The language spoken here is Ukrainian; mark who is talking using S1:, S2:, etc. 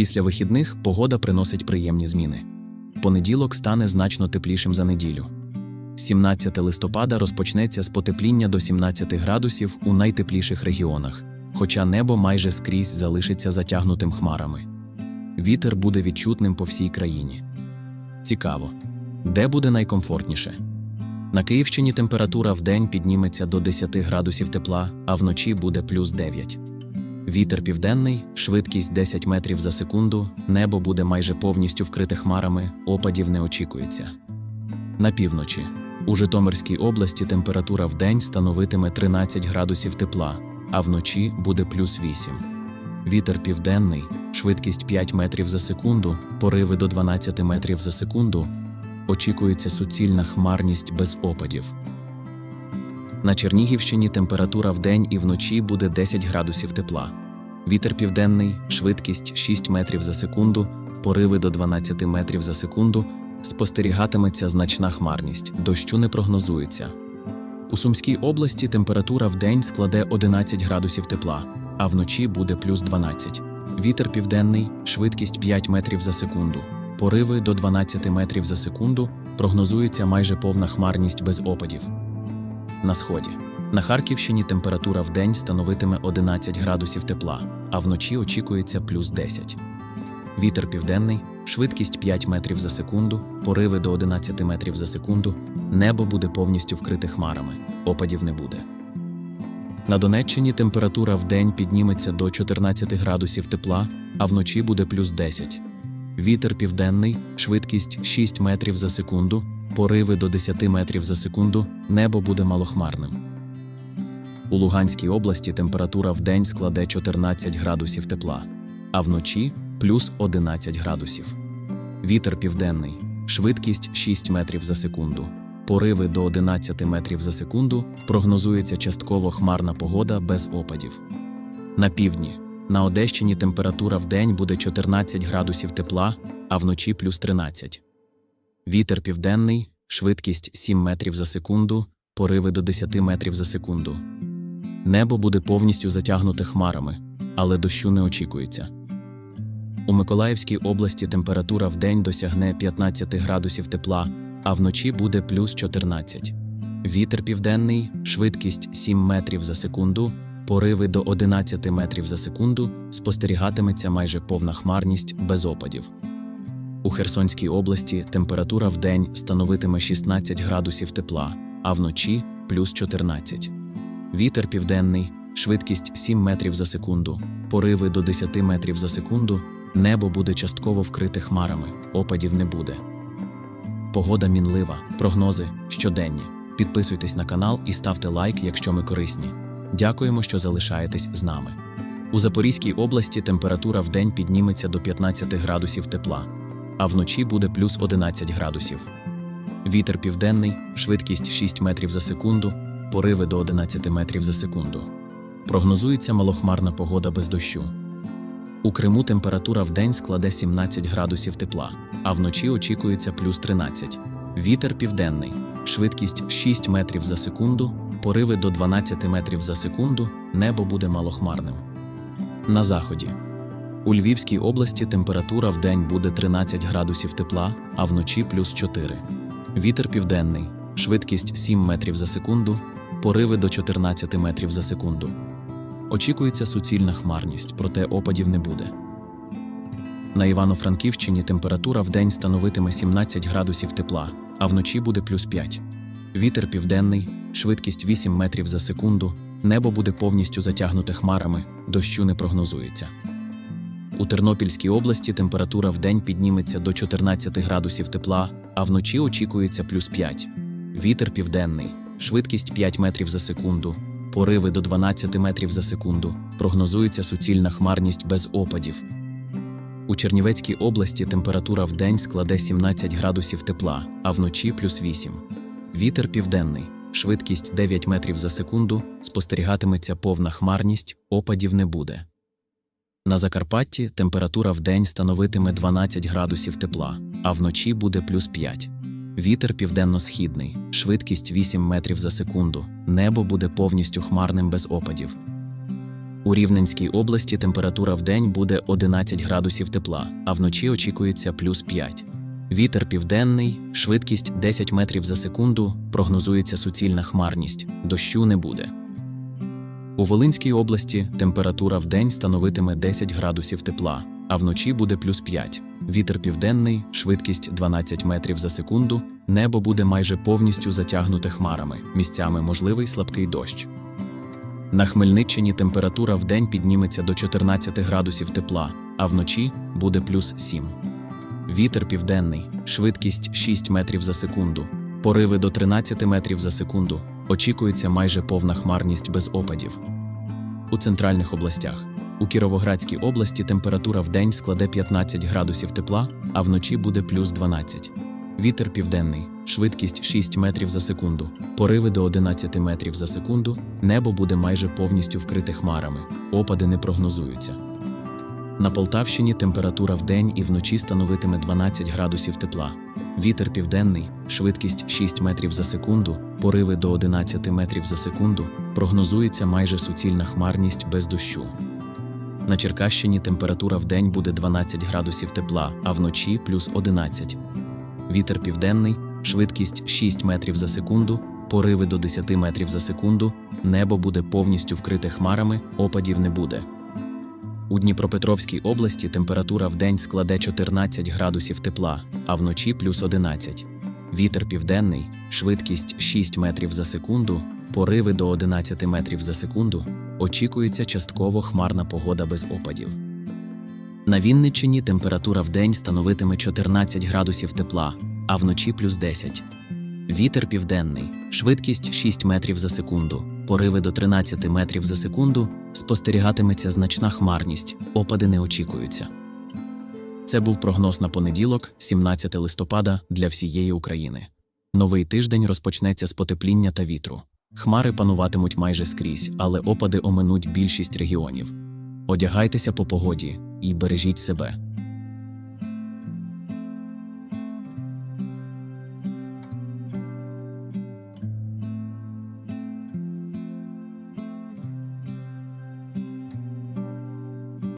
S1: Після вихідних погода приносить приємні зміни. Понеділок стане значно теплішим за неділю. 17 листопада розпочнеться з потепління до 17 градусів у найтепліших регіонах, хоча небо майже скрізь залишиться затягнутим хмарами. Вітер буде відчутним по всій країні. Цікаво, де буде найкомфортніше? На Київщині температура вдень підніметься до 10 градусів тепла, а вночі буде плюс 9. Вітер південний, швидкість 10 метрів за секунду, небо буде майже повністю вкрите хмарами, опадів не очікується. На півночі. У Житомирській області температура вдень становитиме 13 градусів тепла, а вночі буде плюс 8. Вітер південний, швидкість 5 метрів за секунду, пориви до 12 метрів за секунду. Очікується суцільна хмарність без опадів. На Чернігівщині температура вдень і вночі буде 10 градусів тепла. Вітер південний, швидкість 6 метрів за секунду, пориви до 12 метрів за секунду. Спостерігатиметься значна хмарність, дощу не прогнозується. У Сумській області температура вдень складе 11 градусів тепла, а вночі буде плюс 12. Вітер південний, швидкість 5 метрів за секунду. Пориви до 12 метрів за секунду, прогнозується майже повна хмарність без опадів. На сході. На Харківщині температура вдень становитиме 11 градусів тепла, а вночі очікується плюс 10. Вітер південний, швидкість 5 метрів за секунду, пориви до 11 метрів за секунду, небо буде повністю вкрите хмарами, опадів не буде. На Донеччині температура вдень підніметься до 14 градусів тепла, а вночі буде плюс 10. Вітер південний, швидкість 6 метрів за секунду, пориви до 10 метрів за секунду, небо буде малохмарним. У Луганській області температура вдень складе 14 градусів тепла, а вночі плюс 11 градусів. Вітер південний, швидкість 6 метрів за секунду, пориви до 11 метрів за секунду, прогнозується частково хмарна погода без опадів. На півдні. На Одещині температура вдень буде 14 градусів тепла, а вночі плюс 13. Вітер південний, швидкість 7 метрів за секунду, пориви до 10 метрів за секунду. Небо буде повністю затягнуте хмарами, але дощу не очікується. У Миколаївській області температура вдень досягне 15 градусів тепла, а вночі буде плюс 14. Вітер південний, швидкість 7 метрів за секунду, пориви до 11 метрів за секунду, спостерігатиметься майже повна хмарність без опадів. У Херсонській області температура вдень становитиме 16 градусів тепла, а вночі плюс 14. Вітер південний, швидкість 7 метрів за секунду, пориви до 10 метрів за секунду, небо буде частково вкрите хмарами, опадів не буде. Погода мінлива, прогнози щоденні. Підписуйтесь на канал і ставте лайк, якщо ми корисні. Дякуємо, що залишаєтесь з нами. У Запорізькій області температура вдень підніметься до 15 градусів тепла, а вночі буде плюс 11 градусів. Вітер південний, швидкість 6 метрів за секунду, пориви до 11 метрів за секунду. Прогнозується малохмарна погода без дощу. У Криму температура вдень складе 17 градусів тепла, а вночі очікується плюс 13. Вітер південний, швидкість 6 метрів за секунду, пориви до 12 метрів за секунду, небо буде малохмарним. На заході. У Львівській області температура вдень буде 13 градусів тепла, а вночі плюс 4. Вітер південний, швидкість 7 метрів за секунду, пориви до 14 метрів за секунду. Очікується суцільна хмарність, проте опадів не буде. На Івано-Франківщині температура вдень становитиме 17 градусів тепла, а вночі буде плюс 5. Вітер південний, швидкість 8 метрів за секунду, небо буде повністю затягнуте хмарами, дощу не прогнозується. У Тернопільській області температура вдень підніметься до 14 градусів тепла, а вночі очікується плюс 5. Вітер південний, швидкість 5 метрів за секунду, пориви до 12 метрів за секунду, прогнозується суцільна хмарність без опадів. У Чернівецькій області температура вдень складе 17 градусів тепла, а вночі плюс 8. Вітер південний, швидкість 9 метрів за секунду, спостерігатиметься повна хмарність, опадів не буде. На Закарпатті температура вдень становитиме 12 градусів тепла, а вночі буде плюс 5. Вітер південно-східний, швидкість 8 метрів за секунду, небо буде повністю хмарним без опадів. У Рівненській області температура в день буде 11 градусів тепла, а вночі очікується плюс 5. Вітер південний, швидкість 10 метрів за секунду, прогнозується суцільна хмарність, дощу не буде. У Волинській області температура в день становитиме 10 градусів тепла, а вночі буде плюс 5. Вітер південний, швидкість 12 метрів за секунду, небо буде майже повністю затягнуте хмарами, місцями можливий слабкий дощ. На Хмельниччині температура в день підніметься до 14 градусів тепла, а вночі буде плюс 7. Вітер південний, швидкість 6 метрів за секунду, пориви до 13 метрів за секунду. Очікується майже повна хмарність без опадів. У центральних областях. У Кіровоградській області температура в день складе 15 градусів тепла, а вночі буде плюс 12. Вітер південний, швидкість 6 метрів за секунду, пориви до 11 метрів за секунду, небо буде майже повністю вкрите хмарами, опади не прогнозуються. На Полтавщині температура в день і вночі становитиме 12 градусів тепла. Вітер південний, швидкість 6 метрів за секунду, пориви до 11 метрів за секунду, прогнозується майже суцільна хмарність без дощу. На Черкащині температура в день буде 12 градусів тепла, а вночі плюс 11. Вітер південний, швидкість 6 метрів за секунду, пориви до 10 метрів за секунду, небо буде повністю вкрите хмарами, опадів не буде. У Дніпропетровській області температура в день складе 14 градусів тепла, а вночі плюс 11. Вітер південний, швидкість 6 метрів за секунду, пориви до 11 метрів за секунду. Очікується частково хмарна погода без опадів. На Вінниччині температура в день становитиме 14 градусів тепла, а вночі плюс 10. Вітер південний, швидкість 6 метрів за секунду, пориви до 13 метрів за секунду, спостерігатиметься значна хмарність, опади не очікуються. Це був прогноз на понеділок, 17 листопада, для всієї України. Новий тиждень розпочнеться з потепління та вітру. Хмари пануватимуть майже скрізь, але опади оминуть більшість регіонів. Одягайтеся по погоді і бережіть себе.